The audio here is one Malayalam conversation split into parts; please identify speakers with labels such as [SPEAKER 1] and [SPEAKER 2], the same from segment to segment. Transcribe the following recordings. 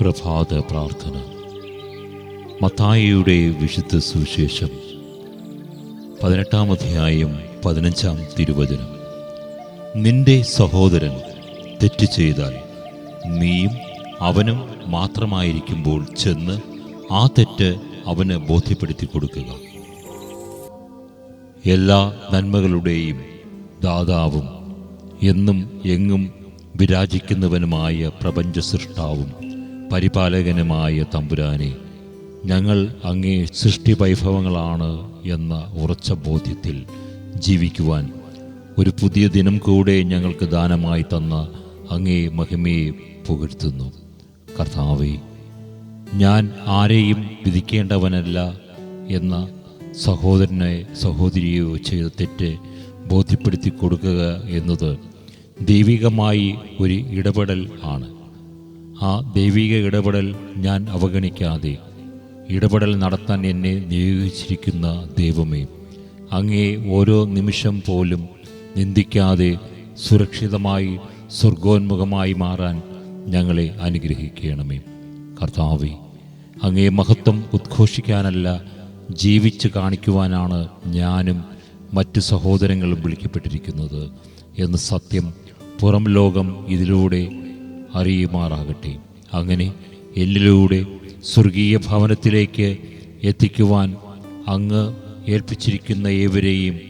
[SPEAKER 1] പ്രഭാത പ്രാർത്ഥന. മത്തായിയുടെ വിശുദ്ധ സുവിശേഷം പതിനെട്ടാം അധ്യായം പതിനഞ്ചാം തിരുവചനം. നിന്റെ സഹോദരൻ തെറ്റ് ചെയ്താൽ നീയും അവനും മാത്രമായിരിക്കുമ്പോൾ ചെന്ന് ആ തെറ്റ് അവന് ബോധ്യപ്പെടുത്തി കൊടുക്കുക. എല്ലാ നന്മകളുടെയും ദാതാവും എന്നും എങ്ങും വിരാജിക്കുന്നവനുമായ പ്രപഞ്ച സൃഷ്ടാവും പരിപാലകനുമായ തമ്പുരാനെ ഞങ്ങൾ അങ്ങേ സൃഷ്ടി വൈഭവങ്ങളാണ് എന്ന ഉറച്ച ബോധ്യത്തിൽ ജീവിക്കുവാൻ ഒരു പുതിയ ദിനം കൂടെ ഞങ്ങൾക്ക് ദാനമായി തന്ന അങ്ങേ മഹിമയെ പുകഴ്ത്തുന്നു. കർത്താവേ ഞാൻ ആരെയും വിധിക്കേണ്ടവനല്ല എന്ന സഹോദരനെ സഹോദരിയോ ചെയ്ത തെറ്റ് ബോധ്യപ്പെടുത്തി കൊടുക്കുക എന്നത് ദൈവികമായി ഒരു ഇടപെടൽ ആണ്. ആ ദൈവിക ഇടപെടൽ ഞാൻ അവഗണിക്കാതെ. ഇടപെടൽ നടത്താൻ എന്നെ നിയോഗിച്ചിരിക്കുന്ന ദൈവമേ അങ്ങേ ഓരോ നിമിഷം പോലും നിന്ദിക്കാതെ സുരക്ഷിതമായി സ്വർഗോന്മുഖമായി മാറാൻ ഞങ്ങളെ അനുഗ്രഹിക്കണമേ. കർത്താവേ അങ്ങേ മഹത്വം ഉദ്ഘോഷിക്കാനല്ല ജീവിച്ച് കാണിക്കുവാനാണ് ഞാനും മറ്റ് സഹോദരങ്ങളും വിളിക്കപ്പെട്ടിരിക്കുന്നത്. എന്ന് സത്യം പുറം ലോകം ഇതിലൂടെ അറിയുമാറാകട്ടെ. അങ്ങനെ എന്നിലൂടെ സ്വർഗീയ ഭവനത്തിലേക്ക് എത്തിക്കുവാൻ അങ്ങ് ഏൽപ്പിച്ചിരിക്കുന്ന ഏവരെയും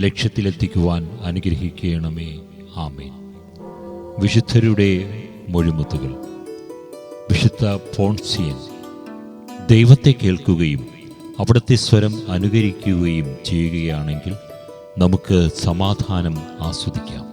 [SPEAKER 1] ലക്ഷ്യത്തിലെത്തിക്കുവാൻ അനുഗ്രഹിക്കണമേ. ആമേൻ. വിശുദ്ധരുടെ മൊഴിമുത്തുകൾ. വിശുദ്ധ പോൺസിയൻ ദൈവത്തെ കേൾക്കുകയും അവിടുത്തെ സ്വരം അനുകരിക്കുകയും ചെയ്യുകയാണെങ്കിൽ നമുക്ക് സമാധാനം ആസ്വദിക്കാം.